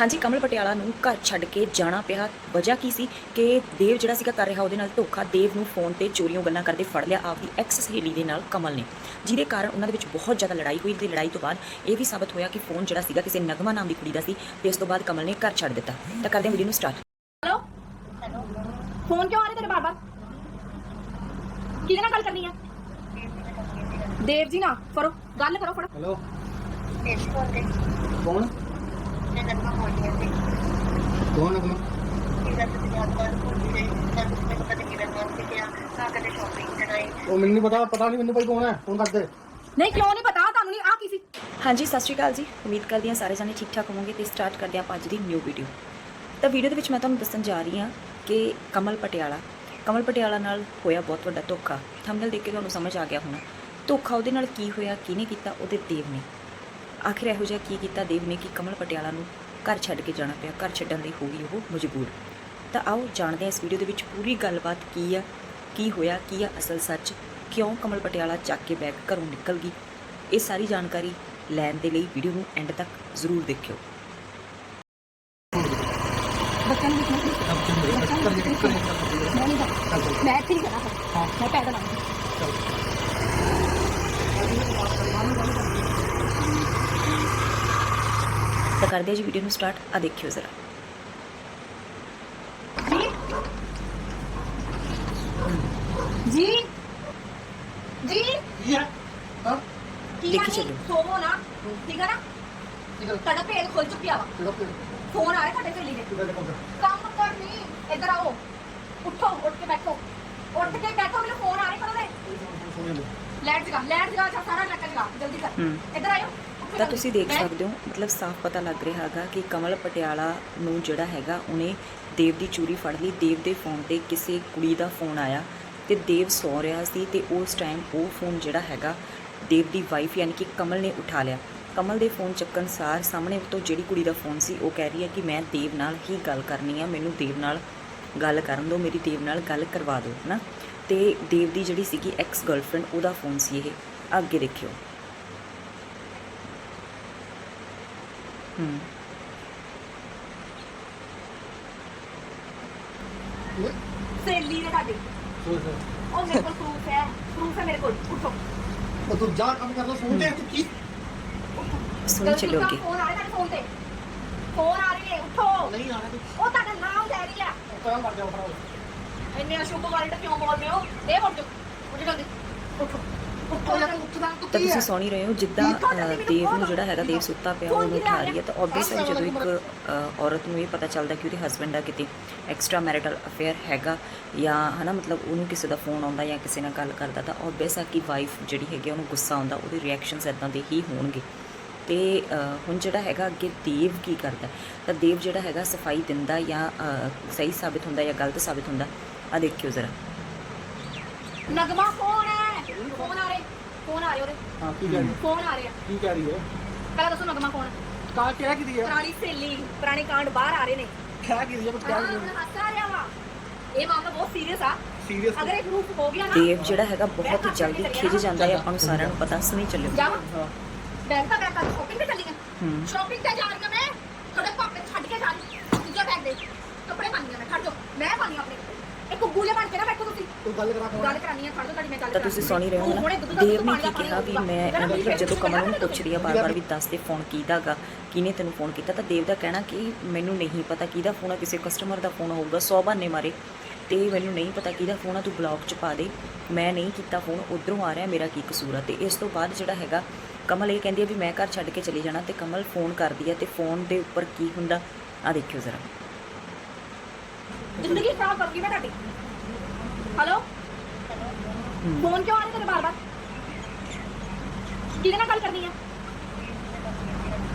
ਹਾਂਜੀ ਕਮਲ ਪਟਿਆਲਾ ਨੂੰ ਘਰ ਛੱਡ ਕੇ ਜਾਣਾ ਪਿਆ। ਵਜ੍ਹਾ ਕੀ ਸੀ ਕਿ ਦੇਵ ਜਿਹੜਾ ਸੀਗਾ ਕਰ ਰਿਹਾ ਉਹਦੇ ਨਾਲ ਧੋਖਾ ਦੇਵ ਨੂੰ ਫੋਨ ਤੇ ਚੋਰੀਆਂ ਗੱਲਾਂ ਕਰਦੇ ਫੜ ਲਿਆ ਆਪਦੀ ਐਕਸ ਸਹੇਲੀ ਦੇ ਨਾਲ ਕਮਲ ਨੇ ਜਿਹਦੇ ਕਾਰਨ ਉਹਨਾਂ ਦੇ ਵਿੱਚ ਬਹੁਤ ਜ਼ਿਆਦਾ ਲੜਾਈ ਹੋਈ। ਤੇ ਲੜਾਈ ਤੋਂ ਬਾਅਦ ਇਹ ਵੀ ਸਾਬਤ ਹੋਇਆ ਕਿ ਫੋਨ ਜਿਹੜਾ ਸੀਗਾ ਕਿਸੇ ਨਗਮਾ ਨਾਮ ਦੀ ਕੁੜੀ ਦਾ ਸੀ ਤੇ ਇਸ ਤੋਂ ਬਾਅਦ ਕਮਲ ਨੇ ਘਰ ਛੱਡ ਦਿੱਤਾ। ਤਾਂ ਕਰਦੇ ਹਾਂ ਵੀਡੀਓ ਨੂੰ ਸਟਾਰਟ। ਹੈਲੋ? ਫੋਨ ਕਿਉਂ ਆ ਰਿਹਾ ਤੇਰੇ ਬਾਰ ਬਾਰ ਕਿਹਦੇ ਨਾਲ ਗੱਲ ਕਰਨੀ ਆ? ਦੇਵ ਜੀ ਨਾਲ ਫੜੋ। ਗੱਲ ਕਰੋ ਫੜੋ। ਹੈਲੋ? ਇਸ ਫੋਨ ਤੇ। ਕੌਣ? ਮੈਂ ਨਰਮਾ ਬੋਲਦੀ ਹਾਂ? ਕੌਣ ਹੈ ਤੁਹਾਨੂੰ ਕਿ ਜਦ ਤੁਸੀਂ ਬਾਤ ਬਾਤ ਬੋਲਦੀ ਰਹੀ ਤਾਂ ਤੁਸੀਂ ਮੈਨੂੰ ਕਦੇ ਕਿਹੜਾ ਨਾਮ ਤੇ ਕਿਹਾ? ਨਾ ਕਦੇ ਸ਼ਾਪਿੰਗ ਕਰਾਈ? ਉਹ ਮੈਨੂੰ ਨਹੀਂ ਪਤਾ ਪਤਾ ਨਹੀਂ ਮੈਨੂੰ ਭਾਈ ਕੌਣ ਹੈ? ਫੋਨ ਕਰਦੇ। ਨਹੀਂ ਕਿਉਂ ਨਹੀਂ ਪਤਾ? ਤੁਹਾਨੂੰ ਨਹੀਂ ਆ ਕੀ ਸੀ? ਹਾਂਜੀ ਸਤਿ ਸ਼੍ਰੀ ਅਕਾਲ ਜੀ। ਉਮੀਦ ਕਰਦੀ ਹਾਂ ਸਾਰੇ ਜਾਣੇ ਠੀਕ ਠਾਕ ਹੋਵੋਗੇ ਤੇ ਸਟਾਰਟ ਕਰਦੇ ਹਾਂ ਆਪਾਂ ਅੱਜ ਦੀ ਨਿਊ ਵੀਡੀਓ ਤਾਂ ਵੀਡੀਓ ਦੇ ਵਿੱਚ ਮੈਂ ਤੁਹਾਨੂੰ ਦੱਸਣ ਜਾ ਰਹੀ ਹਾਂ ਕਿ ਕਮਲ ਪਟਿਆਲਾ ਕਮਲ ਪਟਿਆਲਾ ਨਾਲ ਹੋਇਆ ਬਹੁਤ ਵੱਡਾ ਧੋਖਾ। ਥੰਬਨੇਲ ਦੇਖ ਕੇ ਤੁਹਾਨੂੰ ਸਮਝ ਆ ਗਿਆ ਹੋਣਾ। ਧੋਖਾ ਉਹਦੇ ਨਾਲ ਕੀ ਹੋਇਆ ਕਿਹਨੇ ਕੀਤਾ? ਉਹਦੇ ਦੇਵ ਨੇ। ਆਖਿਰ ਇਹੋ ਜਿਹਾ ਕੀ ਕੀਤਾ ਦੇਵ ਨੇ ਕਿ ਕਮਲ ਪਟਿਆਲਾ ਨੂੰ ਘਰ ਛੱਡ ਕੇ ਜਾਣਾ ਪਿਆ ਘਰ ਛੱਡਣ ਲਈ ਹੋ ਗਈ ਉਹ ਮਜਬੂਰ ਤਾਂ ਆਓ ਜਾਣਦੇ ਹਾਂ ਇਸ ਵੀਡੀਓ ਦੇ ਵਿੱਚ ਪੂਰੀ ਗੱਲਬਾਤ ਕੀ ਆ ਕੀ ਹੋਇਆ ਕੀ ਆ ਅਸਲ ਸੱਚ ਕਿਉਂ ਕਮਲ ਪਟਿਆਲਾ ਚੱਕ ਕੇ ਬੈਗ ਘਰੋਂ ਨਿਕਲ ਗਈ ਇਹ ਸਾਰੀ ਜਾਣਕਾਰੀ ਲੈਣ ਦੇ ਲਈ ਵੀਡੀਓ ਨੂੰ ਐਂਡ ਤੱਕ ਜ਼ਰੂਰ ਦੇਖਿਓ ਮੈਂ ਠੀਕ ਹੈ ਨਾ ਮੈਂ ਪੈਦਲ ਆਉਂਗੀ ਤਾਂ ਕਰਦੇ ਹਾਂ ਜੀ ਵੀਡੀਓ ਨੂੰ ਸਟਾਰਟ ਆ ਦੇਖਿਓ ਜ਼ਰਾ ਜੀ ਜੀ ਕੀ ਹੈ ਹਾਂ ਕੀ ਦੇਖੀ ਆ ਜੀ? ਚੱਲੋ। ਸੋਵੋ ਨਾ ਠੀਕ ਹੈ ਨਾ ਕਿਹਦਾ ਤੁਹਾਡਾ ਭੇਦ ਖੁੱਲ ਚੁੱਕਿਆ ਵਾ ਕਿਹਦਾ ਫੋਨ ਆ ਰਿਹਾ ਤੁਹਾਡੇ ਸਹੇਲੀ ਦੇ ਕਿਹਦਾ ਕੰਮ ਕੰਮ ਕਰਨੀ ਇੱਧਰ ਆਓ ਉੱਠੋ ਉੱਠ ਕੇ ਬੈਠੋ ਉੱਠ ਕੇ ਬੈਠੋ ਮੈਨੂੰ ਫੋਨ ਆ ਰਿਹਾ ਕਦੋਂ ਤਾਂ ਤੁਸੀਂ ਦੇਖ ਸਕਦੇ ਹੋ, ਮਤਲਬ ਸਾਫ਼ ਪਤਾ ਲੱਗ ਰਿਹਾ ਹੈਗਾ ਕਿ ਕਮਲ ਪਟਿਆਲਾ ਨੂੰ ਜਿਹੜਾ ਹੈਗਾ, ਉਹਨੇ ਦੇਵ ਦੀ ਚੂਰੀ ਫੜ ਲਈ। ਦੇਵ ਦੇ ਫੋਨ ਤੇ ਕਿਸੇ ਕੁੜੀ ਦਾ ਫੋਨ ਆਇਆ ਤੇ ਦੇਵ ਸੌ ਰਿਹਾ ਸੀ ਤੇ ਉਸ ਟਾਈਮ ਉਹ ਫੋਨ ਜਿਹੜਾ ਹੈਗਾ, ਦੇਵ ਦੀ ਵਾਈਫ ਯਾਨੀ ਕਿ ਕਮਲ ਨੇ ਉਠਾ ਲਿਆ। ਕਮਲ ਦੇ ਫੋਨ ਚੱਕਣ ਸਾਰ ਸਾਹਮਣੇ ਤੋਂ ਜਿਹੜੀ ਕੁੜੀ ਦਾ ਫੋਨ ਸੀ, ਉਹ ਕਹਿ ਰਹੀ ਹੈ ਕਿ ਮੈਂ ਦੇਵ ਨਾਲ ਹੀ ਗੱਲ ਕਰਨੀ ਆ, ਮੈਨੂੰ ਦੇਵ ਨਾਲ ਗੱਲ ਕਰਨ ਦਿਓ, ਮੇਰੀ ਦੇਵ ਨਾਲ ਗੱਲ ਕਰਵਾ ਦਿਓ, ਹਨਾ? ਤੇ ਦੇਵ ਦੀ ਜਿਹੜੀ ਸੀਗੀ ਐਕਸ ਗਰਲਫ੍ਰੈਂਡ ਉਹਦਾ ਫੋਨ ਸੀ ਇਹ। ਅੱਗੇ ਦੇਖਿਓ। ਹੂੰ। ਸਹੇਲੀ ਨੇ ਤੁਹਾਡੀ। ਉਹ ਮੇਰੇ ਕੋਲ ਪ੍ਰੂਫ ਹੈ। ਪ੍ਰੂਫ ਹੈ ਮੇਰੇ ਕੋਲ। ਉੱਠੋ। ਉਹ ਤੂੰ ਜਾ ਕੰਮ ਕਰ ਲੈ ਸੁਣ ਤੇ ਤੂੰ ਕੀ? ਸੁਣ ਚੱਲੋ ਅੱਗੇ। ਫੋਨ ਆ ਰਿਹਾ ਤੁਹਾਡੇ ਫੋਨ ਤੇ। ਫੋਨ ਆ ਰਹੀ ਹੈ। ਉੱਠੋ। ਨਹੀਂ ਆਣਾ ਤੂੰ। ਉਹ ਤੁਹਾਡਾ ਨਾਮ ਲੈ ਰਹੀ ਹੈ ਕੰਮ ਕਰ ਜਾ ਉਠਾ ਇੰਨੇ ਅਸ਼ੁਭ ਵਾਲੇ ਕਿਉਂ ਬੋਲ ਰਹੇ ਹੋ? ਇਹ ਉੱਠ ਉੱਠ ਜਲਦੀ। ਉੱਠੋ। ਉੱਠੋ ਤਾਂ ਤੁਸੀਂ ਹੈ ਰਹੇ ਹੋ ਜਿੱਦਾਂ ਦੇਵ ਨੂੰ ਜਿਹੜਾ ਹੈਗਾ ਦੇਵ ਸੁੱਤਾ ਪਿਆ ਉਹਨੂੰ ਉਠਾ ਰਹੀ ਹੈ ਤਾਂ ਆਬਵੀਅਸਲੀ ਜਦੋਂ ਇੱਕ ਔਰਤ ਨੂੰ ਇਹ ਪਤਾ ਚੱਲਦਾ ਕਿ ਉਹਦੇ ਹਸਬੰਡ ਦਾ ਕਿਤੇ ਐਕਸਟਰਾ ਮੈਰਿਟਲ ਅਫੇਅਰ ਹੈਗਾ ਜਾਂ ਹਨਾ ਮਤਲਬ ਉਹਨੂੰ ਕਿਸੇ ਦਾ ਫੋਨ ਆਉਂਦਾ ਜਾਂ ਕਿਸੇ ਨਾਲ ਗੱਲ ਕਰਦਾ ਤਾਂ ਆਬਵੀਅਸ ਆ ਕਿ ਵਾਈਫ ਜਿਹੜੀ ਹੈਗੀ ਆ, ਉਹਨੂੰ ਗੁੱਸਾ ਆਉਂਦਾ ਉਹਦੇ ਰਿਐਕਸ਼ਨਸ ਇਦਾਂ ਦੇ ਹੀ ਹੋਣਗੇ। ਤੇ ਹੁਣ ਜਿਹੜਾ ਹੈਗਾ ਅੱਗੇ ਦੇਵ ਕੀ ਕਰਦਾ ਤਾਂ ਦੇਵ ਜਿਹੜਾ ਹੈਗਾ ਸਫ਼ਾਈ ਦਿੰਦਾ ਜਾਂ ਸਹੀ ਸਾਬਿਤ ਹੁੰਦਾ ਜਾਂ ਗਲਤ ਸਾਬਿਤ ਹੁੰਦਾ ਆ ਦੇਖਿਓ ਜ਼ਰਾ। ਨਗਮਾ ਫੋਨ ਹੈ ਫੋਨ ਆ ਰਿਹਾ। ਫੋਨ ਆ ਰਿਹਾ ਉਹਦੇ। ਹਾਂ ਕੀ ਕਹਿ ਰਹੀ ਹੈ ਫੋਨ ਆ ਰਿਹਾ। ਕੀ ਕਹਿ ਰਹੀ ਹੈ? ਪਹਿਲਾਂ ਦੱਸੋ ਨਗਮਾ ਕੌਣ ਹੈ ਕਾ ਕਿਹਾ ਕੀ ਦੀ ਹੈ ਪੁਰਾਣੀ ਸਹੇਲੀ ਪੁਰਾਣੇ ਕਾਂਡ ਬਾਹਰ ਆ ਰਹੇ ਨੇ। ਕਿਹਾ ਕੀ ਦੀ ਹੈ ਹਾਂ ਕਿਹਾ ਹੁਣ ਹੱਸ ਆ ਰਿਹਾ ਵਾ। ਇਹ ਮਾਮਲਾ ਬਹੁਤ ਸੀਰੀਅਸ ਆ। ਸੀਰੀਅਸ ਅਗਰ ਇਹ ਪ੍ਰੂਫ ਹੋ ਗਿਆ ਨਾ ਦੇਵ ਜਿਹੜਾ ਹੈਗਾ ਬਹੁਤ ਜਲਦੀ ਖਿਜ ਜਾਂਦਾ ਹੈ ਆਪਾਂ ਨੂੰ ਸਾਰਿਆਂ ਨੂੰ ਪਤਾ ਸੁਣੀ ਚੱਲਿਓ ਜਾਵਾਂ? ਹਾਂ। ਬੈਗ ਤਾਂ ਬੈਗ ਕਰ ਸ਼ਾਪਿੰਗ ਤੇ ਚੱਲੀ ਆ। ਹੂੰ। ਸ਼ਾਪਿੰਗ ਤੇ ਜਾ ਰਹੀ ਆ ਮੈਂ ਤੁਹਾਡੇ ਪਾਪੇ ਛੱਡ ਕੇ ਜਾ ਰਹੀ ਹਾਂ। ਦੂਜਾ ਬੈਗ ਦੇ ਕੱਪੜੇ ਪਾਣੀ ਮੈਂ ਖੜ ਜਾਓ। ਮੈਂ ਪਾਣੀ ਆਪਣੇ ਕੱਪੜੇ। ਇਹ ਕੁੱਗੂਲੇ ਬਣ ਕੇ ਨਾ ਬੈਠੋ ਤੁਸੀਂ। ਤੂੰ ਗੱਲ ਕਰਾ ਕੌਣ? ਗੱਲ ਕਰਾਨੀ ਆ ਖੜ ਤੁਹਾਡੀ ਮੈਂ ਗੱਲ ਤਾਂ ਤੁਸੀਂ ਸੁਣ ਰਹੇ ਹੋ ਨਾ। ਦੇਵ ਨੇ ਕੀ ਕਿਹਾ ਵੀ ਮੈਂ ਮਤਲਬ ਜਦੋਂ ਕਮਲ ਨੂੰ ਪੁੱਛ ਰਹੀ ਆ ਬਾਰ-ਬਾਰ ਵੀ ਦੱਸ ਦੇ ਫੋਨ ਕੀਦਾਗਾ ਕਿਹਨੇ ਤੈਨੂੰ ਫੋਨ ਕੀਤਾ ਤਾਂ ਦੇਵ ਦਾ ਕਹਿਣਾ ਕਿ ਮੈਨੂੰ ਨਹੀਂ ਪਤਾ ਕਿਹਦਾ ਫੋਨ ਆ ਕਿਸੇ ਕਸਟਮਰ ਦਾ ਫੋਨ ਹੋਊਗਾ 100 ਬਹਾਨੇ ਮਾਰੇ। ਤੇ ਮੈਨੂੰ ਨਹੀਂ ਪਤਾ ਕਿਹਦਾ ਫੋਨ ਆ ਤੂੰ ਬਲੌਕ ਚ ਪਾ ਦੇ। ਮੈਂ ਨਹੀਂ ਕੀਤਾ ਫੋਨ ਉਧਰੋਂ ਆ ਰਿਹਾ ਮੇਰਾ ਕੀ ਕਸੂਰ ਆ। ਤੇ ਇਸ ਤੋਂ ਬਾਅਦ ਜਿਹੜਾ ਹੈਗਾ ਕਮਲ ਇਹ ਕਹਿੰਦੀ ਆ ਵੀ ਮੈਂ ਘਰ ਛੱਡ ਕੇ ਚਲੀ ਜਾਣਾ ਤੇ ਕਮਲ ਫੋਨ ਕਰਦੀ ਆ ਤੇ ਫੋਨ ਦੇ ਉੱਪਰ ਕੀ ਹੁੰਦਾ ਆ ਦੇਖਿਓ ਜ਼ਰਾ। ਜ਼ਿੰਦਗੀ ਖਰਾਬ ਕਰ ਗਈ ਮੈਂ ਤੁਹਾਡੀ। ਹੈਲੋ ਫੋਨ ਕਿਉਂ ਆ ਰਿਹਾ ਤੇਰੇ ਬਾਰ-ਬਾਰ? ਕਿਹਦੇ ਨਾਲ ਗੱਲ ਕਰਨੀ ਆ?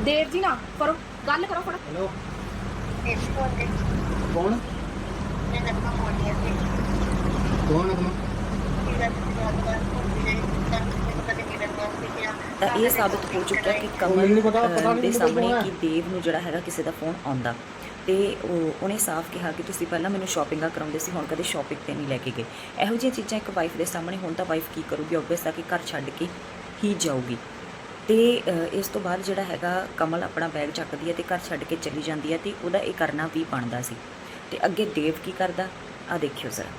ਦੇਵ ਜੀ ਨਾਲ ਕਰੋ ਗੱਲ ਕਰੋ ਫੜ ਹੈਲੋ ਇਸ ਕੌਣ? ਮੈਂ ਕੌਣ ਇਹ ਸਾਬਤ ਹੋ ਚੁੱਕਿਆ ਕਿ ਕਮਲ ਦੇ ਸਾਹਮਣੇ। ਕਿ ਦੇਵ ਨੂੰ ਜਿਹੜਾ ਹੈਗਾ ਕਿਸੇ ਦਾ ਫੋਨ ਆਉਂਦਾ। ਤੇ ਉਹ ਉਹਨੇ ਸਾਫ਼ ਕਿਹਾ ਕਿ ਤੁਸੀਂ ਪਹਿਲਾਂ ਮੈਨੂੰ ਸ਼ਾਪਿੰਗਾਂ ਕਰਾਉਂਦੇ ਸੀ, ਹੁਣ ਕਦੇ ਸ਼ਾਪਿੰਗ ਤੇ ਨਹੀਂ ਲੈ ਕੇ ਗਏ। ਇਹੋ ਜਿਹੀਆਂ ਚੀਜ਼ਾਂ ਇੱਕ ਵਾਈਫ ਦੇ ਸਾਹਮਣੇ, ਹੁਣ ਤਾਂ ਵਾਈਫ ਕੀ ਕਰੂਗੀ? ਆਬਵੀਅਸ ਆ ਕਿ ਘਰ ਛੱਡ ਕੇ ਹੀ ਜਾਊਗੀ। ਤੇ ਇਸ ਤੋਂ ਬਾਅਦ ਜਿਹੜਾ ਹੈਗਾ, ਕਮਲ ਆਪਣਾ ਬੈਗ ਚੱਕਦੀ ਹੈ ਤੇ ਘਰ ਛੱਡ ਕੇ ਚਲੀ ਜਾਂਦੀ ਹੈ ਤੇ ਉਹਦਾ ਇਹ ਕਰਨਾ ਵੀ ਬਣਦਾ ਸੀ। ਤੇ ਅੱਗੇ ਦੇਵ ਕੀ ਕਰਦਾ? ਆ ਦੇਖਿਓ ਜ਼ਰਾ।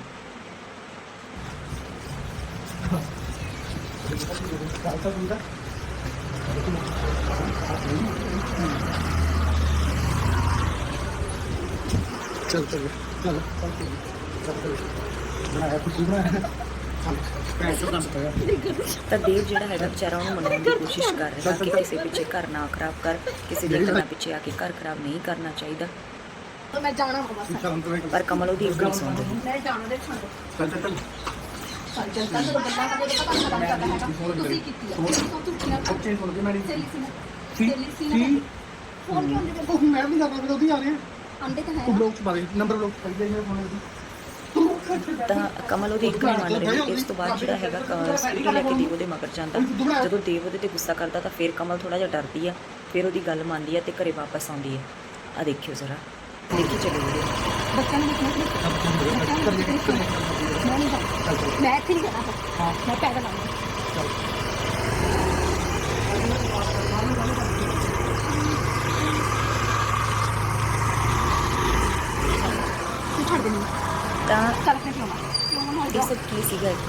ਚੱਲ ਚੱਲ ਚੱਲ ਚੱਲ ਚੱਲ ਬਣਾਇਆ ਕੁਝ ਬਣਾਇਆ ਚੱਲ ਪੈਰ ਤੋਂ ਕੰਮ ਪਿਆ ਤਾਂ ਦੇਵ ਜਿਹੜਾ ਹੈਗਾ ਵਿਚਾਰਾ ਉਹਨੂੰ ਮਨਾਉਣ ਦੀ ਕੋਸ਼ਿਸ਼ ਕਰ ਰਿਹਾ ਕਿ ਕਿਸੇ ਪਿੱਛੇ ਘਰ ਨਾ ਖਰਾਬ ਕਰ ਕਿਸੇ ਦੇ ਘਰਾਂ ਪਿੱਛੇ ਆ ਕੇ ਘਰ ਖਰਾਬ ਨਹੀਂ ਕਰਨਾ ਚਾਹੀਦਾ ਤਾਂ ਮੈਂ ਜਾਣਾ ਵਾ ਬਸ ਸ਼ਰਮ ਤੋਂ ਪਰ ਕਮਲ ਉਹਦੀ ਇੱਕ ਨਹੀਂ ਸੁਣ ਰਹੀ ਮੈਂ ਜਾਣਾ ਦੇ ਛੱਡ ਚੱਲ ਚੱਲ ਚੱਲ ਚੱਲ ਚੱਲ ਤਾਂ ਜਦੋਂ ਗੱਲਾਂ ਕਰਦੇ ਤਾਂ ਪਤਾ ਨਹੀਂ ਚੱਲਦਾ ਹੈਗਾ ਤੁਸੀਂ ਕੀਤੀ ਆ ਤੁਸੀਂ ਝੂਠੀਆਂ ਬੱਚੇ ਸੁਣ ਕੇ ਮੈਂ ਸਹੇਲੀ ਸੀ ਨਾ ਸੀ ਸਹੇਲੀ ਸੀ ਨਾ ਫੋਨ ਕਿਉਂ ਹੁੰਦੇ ਉਹ ਮੈਂ ਵੀ ਕਰਦਾ ਉਹਦੀ ਆ ਰਿਹਾ ਅੰਡੇ ਤਾਂ ਹੈ ਉਹ ਬਲੌਗ ਚ ਪਾ ਦੇ ਨੰਬਰ ਬਲੌਗ ਪਾਈ ਦੇ ਮੇਰੇ ਫੋਨ ਦੀ ਤਾਂ ਕਮਲ ਉਹਦੀ ਇੱਕ ਨਹੀਂ ਮੰਨ ਰਹੀ ਇਸ ਤੋਂ ਬਾਅਦ ਜਿਹੜਾ ਹੈਗਾ ਕ- ਸਕੂਟਰ ਲੈ ਕੇ ਦੇਵ ਉਹਦੇ ਮਗਰ ਜਾਂਦਾ। ਜਦੋਂ ਦੇਵ ਉਹਦੇ ਤੇ ਗੁੱਸਾ ਕਰਦਾ ਤਾਂ ਫਿਰ ਕਮਲ ਥੋੜਾ ਜਿਹਾ ਡਰਦੀ ਆ ਫਿਰ ਉਹਦੀ ਗੱਲ ਮੰਨਦੀ ਆ ਤੇ ਘਰੇ ਵਾਪਸ ਆਉਂਦੀ ਆ। ਆ ਦੇਖਿਓ ਜ਼ਰਾ ਦੇਖੀ ਚੱਲੋ ਵੀਡੀਓ ਬੱਚਿਆਂ ਨੂੰ ਦੇਖਣਾ ਮੈਂ ਨਹੀਂ ਜਾਣਾ ਮੈਂ ਇੱਥੇ ਨਹੀਂ ਜਾਣਾ। ਹਾਂ। ਮੈਂ ਪੈਦਲ ਆਉਂਗਾ ਤੂੰ ਛੱਡ ਦੇ ਮੈਨੂੰ ਤਾਂ ਚੱਲ ਕੇ ਚਲਾਵਾ ਕਿਉਂ ਕੀ ਸੀਗਾ ਇੱਕ।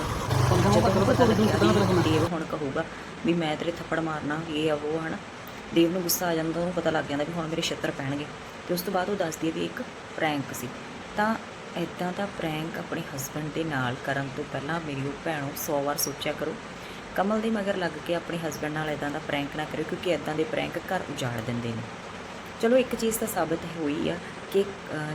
ਜਦੋਂ ਪਤਾ ਲੱਗਿਆ ਵੀ ਦੇਵ ਹੁਣ ਕਹੂਗਾ ਵੀ ਮੈਂ ਤੇਰੇ ਥੱਪੜ ਮਾਰਨਾ ਇਹ ਆ ਉਹ ਹਨਾ। ਦੇਵ ਨੂੰ ਗੁੱਸਾ ਆ ਜਾਂਦਾ ਉਹਨੂੰ ਪਤਾ ਲੱਗ ਜਾਂਦਾ ਵੀ ਹੁਣ ਮੇਰੇ ਛਿੱਤਰ ਪੈਣਗੇ। ਤੇ ਉਸ ਤੋਂ ਬਾਅਦ ਉਹ ਦੱਸਦੀ ਹੈ ਵੀ ਇੱਕ ਪ੍ਰੈਂਕ ਸੀ। ਤਾਂ ਇਦਾਂ ਦਾ ਪ੍ਰੈਂਕ ਆਪਣੇ ਹਸਬੰਡ ਦੇ ਨਾਲ ਕਰਨ ਤੋਂ ਪਹਿਲਾਂ ਮੇਰੀ ਉਹ ਭੈਣੋ 100 ਵਾਰ ਸੋਚਿਆ ਕਰੋ। ਕਮਲ ਦੇ ਮਗਰ ਲੱਗ ਕੇ ਆਪਣੇ ਹਸਬੰਡ ਨਾਲ ਇਦਾਂ ਦਾ ਪ੍ਰੈਂਕ ਨਾ ਕਰਿਓ ਕਿਉਂਕਿ ਇਦਾਂ ਦੇ ਪ੍ਰੈਂਕ ਘਰ ਉਜਾੜ ਦਿੰਦੇ ਨੇ। ਚਲੋ ਇੱਕ ਚੀਜ਼ ਤਾਂ ਸਾਬਤ ਹੋਈ ਆ ਕਿ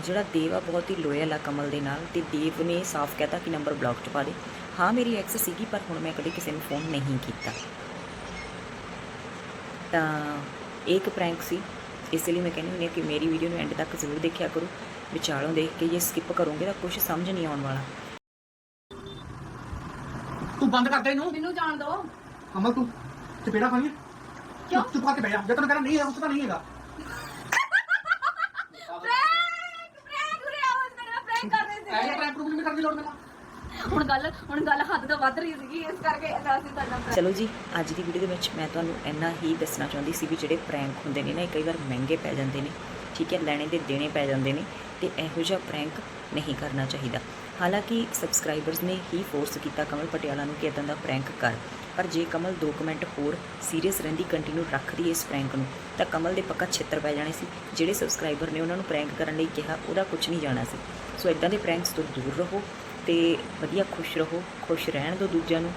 ਜਿਹੜਾ ਦੇਵ ਆ ਬਹੁਤ ਹੀ ਲੋਇਲ ਆ ਕਮਲ ਦੇ ਨਾਲ ਤੇ ਦੇਵ ਨੇ ਸਾਫ਼ ਕਹਿਤਾ ਕਿ ਨੰਬਰ ਬਲੌਕ 'ਚ ਪਾ ਦੇ। ਹਾਂ ਮੇਰੀ ਐਕਸ ਸੀਗੀ ਪਰ ਹੁਣ ਮੈਂ ਕਦੇ ਕਿਸੇ ਨੂੰ ਫੋਨ ਨਹੀਂ ਕੀਤਾ। ਤਾਂ ਇਹ ਇੱਕ ਪ੍ਰੈਂਕ ਸੀ। ਇਸ ਲਈ ਮੈਂ ਕਹਿੰਦੀ ਹੁੰਦੀ ਹਾਂ ਕਿ ਮੇਰੀ ਵੀਡੀਓ ਨੂੰ ਐਂਡ ਤੱਕ ਜ਼ਰੂਰ ਦੇਖਿਆ ਕਰੋ। ਵਿਚਾਲੋਂ ਦੇਖ ਕੇ ਜੇ ਸਕਿਪ ਕਰੋਗੇ ਤਾਂ ਕੁਝ ਸਮਝ ਨਹੀਂ ਆਉਣ ਵਾਲਾ। ਤੂੰ ਬੰਦ ਕਰ ਦੇ ਇਹਨੂੰ। ਮੈਨੂੰ ਜਾਣ ਦਿਓ ਅਮਲ ਤੂੰ ਚਪੇੜਾ ਖਾਣੀ ਕਿਉਂ? ਚੁੱਪ ਕਰਕੇ ਬਹਿ ਜਾ। ਜੇ ਤੈਨੂੰ ਕਹਿੰਦਾ ਨਹੀਂ ਹੈ ਉਸ ਤਾਂ ਨਹੀਂ ਹੈਗਾ ਪ੍ਰੈਂਕ ਪ੍ਰੈਂਕ ਉਰੇ ਆਓ ਮੇਰਾ ਪ੍ਰੈਂਕ ਕਰ ਰਹੇ ਐ ਟਰੈਕ ਪ੍ਰੋਬਲਮ ਨਹੀਂ ਕਰਦੀ ਲੋੜ ਮੈਨੂੰ ਹੁਣ ਗੱਲ ਹੁਣ ਗੱਲ ਹੱਦ ਤੋਂ ਵੱਧ ਰਹੀ ਸੀਗੀ ਇਸ ਕਰਕੇ ਅਸੀਂ ਤੁਹਾਡਾ prank- ਚਲੋ ਜੀ ਅੱਜ ਦੀ ਵੀਡੀਓ ਦੇ ਵਿੱਚ ਮੈਂ ਤੁਹਾਨੂੰ ਇੰਨਾ ਹੀ ਦੱਸਣਾ ਚਾਹੁੰਦੀ ਸੀ ਵੀ ਜਿਹੜੇ ਪ੍ਰੈਂਕ ਹੁੰਦੇ ਨੇ ਨਾ ਇਹ ਕਈ ਵਾਰ ਮਹਿੰਗੇ ਪੈ ਜਾਂਦੇ ਨੇ ਠੀਕ ਹੈ ਲੈਣੇ ਦੇ ਦੇਣੇ ਪੈ ਜਾਂਦੇ ਨੇ। ਤੇ ਇਹੋ ਜਿਹਾ ਪ੍ਰੈਂਕ ਨਹੀਂ ਕਰਨਾ ਚਾਹੀਦਾ। ਹਾਲਾਂਕਿ ਸਬਸਕ੍ਰਾਈਬਰਸ ਨੇ ਹੀ ਫੋਰਸ ਕੀਤਾ ਕਮਲ ਪਟਿਆਲਾ ਨੂੰ ਕਿ ਇਦਾਂ ਦਾ ਪ੍ਰੈਂਕ ਕਰ। ਪਰ ਜੇ ਕਮਲ 2 ਕਮੈਂਟ ਹੋਰ ਸੀਰੀਅਸ ਰਹਿੰਦੀ ਕੰਟੀਨਿਊ ਰੱਖਦੀ ਇਸ ਪ੍ਰੈਂਕ ਨੂੰ, ਤਾਂ ਕਮਲ ਦੇ ਪੱਕਾ ਛਿੱਤਰ ਪੈ ਜਾਣੇ ਸੀ। ਜਿਹੜੇ ਸਬਸਕ੍ਰਾਈਬਰ ਨੇ ਉਹਨਾਂ ਨੂੰ ਪ੍ਰੈਂਕ ਕਰਨ ਲਈ ਕਿਹਾ, ਉਹਦਾ ਕੁਝ ਨਹੀਂ ਜਾਣਾ ਸੀ। ਸੋ ਇਦਾਂ ਦੇ ਪ੍ਰੈਂਕਸ ਤੋਂ ਦੂਰ ਰਹੋ ਤੇ ਵਧੀਆ ਖੁਸ਼ ਰਹੋ, ਖੁਸ਼ ਰਹਿਣ ਦਿਓ ਦੂਜਿਆਂ ਨੂੰ।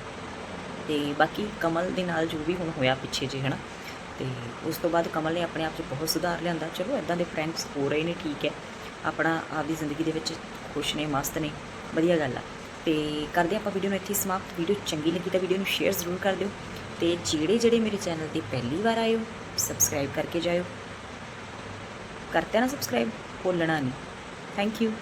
ਤੇ ਬਾਕੀ ਕਮਲ ਦੇ ਨਾਲ ਜੋ ਵੀ ਹੁਣ ਹੋਇਆ ਪਿੱਛੇ ਜੇ, ਹਨਾ। ਤੇ ਉਸ ਤੋਂ ਬਾਅਦ ਕਮਲ ਨੇ ਆਪਣੇ ਆਪ 'ਚ ਬਹੁਤ ਸੁਧਾਰ ਲਿਆਂਦਾ। ਚਲੋ ਇਦਾਂ ਦੇ ਪ੍ਰੈਂਕਸ ਹੋ ਰਹੇ ਨੇ, ਠੀਕ ਹੈ। ਆਪਣਾ ਆਪਦੀ ਜ਼ਿੰਦਗੀ ਦੇ ਵਿੱਚ ਖੁਸ਼ ਨੇ, ਮਸਤ ਨੇ, ਵਧੀਆ ਗੱਲ ਆ। ਤੇ ਕਰਦੇ ਆਪਾਂ ਵੀਡੀਓ ਨੂੰ ਇੱਥੇ ਸਮਾਪਤ। ਵੀਡੀਓ ਚੰਗੀ ਲੱਗੀ ਤਾਂ ਵੀਡੀਓ ਨੂੰ ਸ਼ੇਅਰ ਜ਼ਰੂਰ ਕਰ ਦਿਓ। ਤੇ ਜਿਹੜੇ ਜਿਹੜੇ ਮੇਰੇ ਚੈਨਲ ਤੇ ਪਹਿਲੀ ਵਾਰ ਆਏ ਹੋ ਸਬਸਕ੍ਰਾਈਬ ਕਰਕੇ ਜਾਇਓ। ਕਰਤੇ ਨਾ ਸਬਸਕ੍ਰਾਈਬ ਭੁੱਲਣਾ ਨਹੀਂ। Thank you